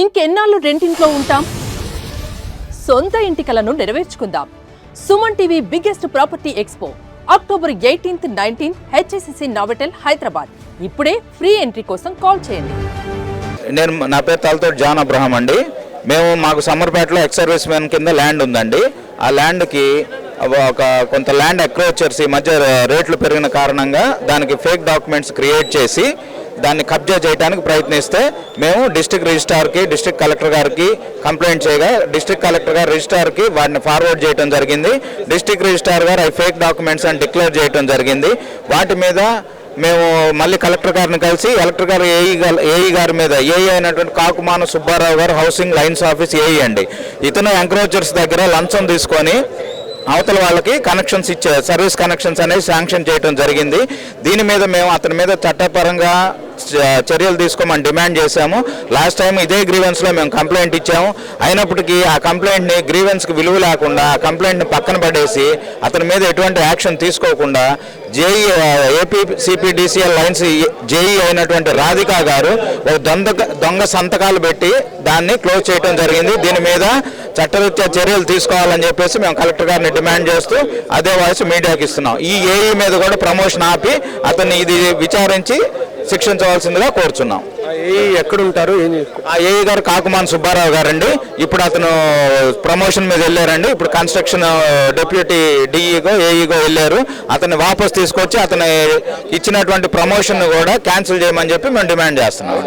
ఇంకెన్నాళ్ళు రెంటింట్లో ఉంటాం? సొంత ఇంటి కలను నెరవేర్చుకుందాం. Suman TV biggest property expo. October eighteenth nineteenth HSCC Novotel Hyderabad. ఇప్పుడే ఫ్రీ ఎంట్రీ కోసం కాల్ చేయండి. నేను నా పేరు తలతో జాన్ అబ్రహం అండి. మేము మాకు సమ్మర్పేటలో ఎక్స్ సర్వీస్ మ్యాన్ కింద ల్యాండ్ ఉందండి. ఆ ల్యాండ్కి ఒక కొంత ల్యాండ్ అక్రోచర్స్ ఈ మధ్య రేట్లు పెరిగిన కారణంగా దానికి ఫేక్ డాక్యుమెంట్స్ క్రియేట్ చేసి దాన్ని కబ్జా చేయడానికి ప్రయత్నిస్తే మేము డిస్ట్రిక్ట్ రిజిస్ట్రార్కి డిస్టిక్ కలెక్టర్ గారికి కంప్లైంట్ చేయగా డిస్టిక్ కలెక్టర్ గారు రిజిస్ట్రార్కి వాటిని ఫార్వర్డ్ చేయడం జరిగింది. డిస్ట్రిక్ట్ రిజిస్ట్రార్ గారు అవి ఫేక్ డాక్యుమెంట్స్ అని డిక్లేర్ చేయడం జరిగింది. వాటి మీద మేము మళ్ళీ కలెక్టర్ గారిని కలిసి కలెక్టర్ గారు ఏఈ గారు ఏఈ గారి మీద ఏఈ అయినటువంటి కాకుమాన సుబ్బారావు గారు హౌసింగ్ లైన్స్ ఆఫీస్ ఏఈ అండి. ఇతను ఎంక్రోచర్స్ దగ్గర లంచం తీసుకొని అవతల వాళ్ళకి కనెక్షన్స్ ఇచ్చే సర్వీస్ కనెక్షన్స్ అనేవి శాంక్షన్ చేయడం జరిగింది. దీని మీద మేము అతని మీద చట్టపరంగా చర్యలు తీసుకోమని డిమాండ్ చేశాము. లాస్ట్ టైం ఇదే గ్రీవెన్స్లో మేము కంప్లైంట్ ఇచ్చాము. అయినప్పటికీ ఆ కంప్లైంట్ని గ్రీవెన్స్కి విలువ లేకుండా ఆ కంప్లైంట్ని పక్కన పడేసి అతని మీద ఎటువంటి యాక్షన్ తీసుకోకుండా JE AP CPDCL lines JE అయినటువంటి రాధికా గారు ఒక దొంగ దొంగ సంతకాలు పెట్టి దాన్ని క్లోజ్ చేయడం జరిగింది. దీని మీద చట్టరీత్యా చర్యలు తీసుకోవాలని చెప్పేసి మేము కలెక్టర్ గారిని డిమాండ్ చేస్తూ అదే వాయిస్ మీడియాకి ఇస్తున్నాం. ఈ ఏఈ మీద కూడా ప్రమోషన్ ఆపి అతన్ని ఇది విచారించి శిక్షించవలసిందిగా కోరుచున్నాం. ఏ ఎక్కడుంటారు? ఏం ఆ ఏఈ గారు కాకుమాన్ సుబ్బారావు గారండి. ఇప్పుడు అతను ప్రమోషన్ మీద వెళ్ళారండి. ఇప్పుడు కన్స్ట్రక్షన్ డిప్యూటీ డిఈగో ఏఈగో వెళ్ళారు. అతన్ని వాపస్ తీసుకొచ్చి అతను ఇచ్చినటువంటి ప్రమోషన్ కూడా క్యాన్సిల్ చేయమని చెప్పి మేము డిమాండ్ చేస్తున్నాం.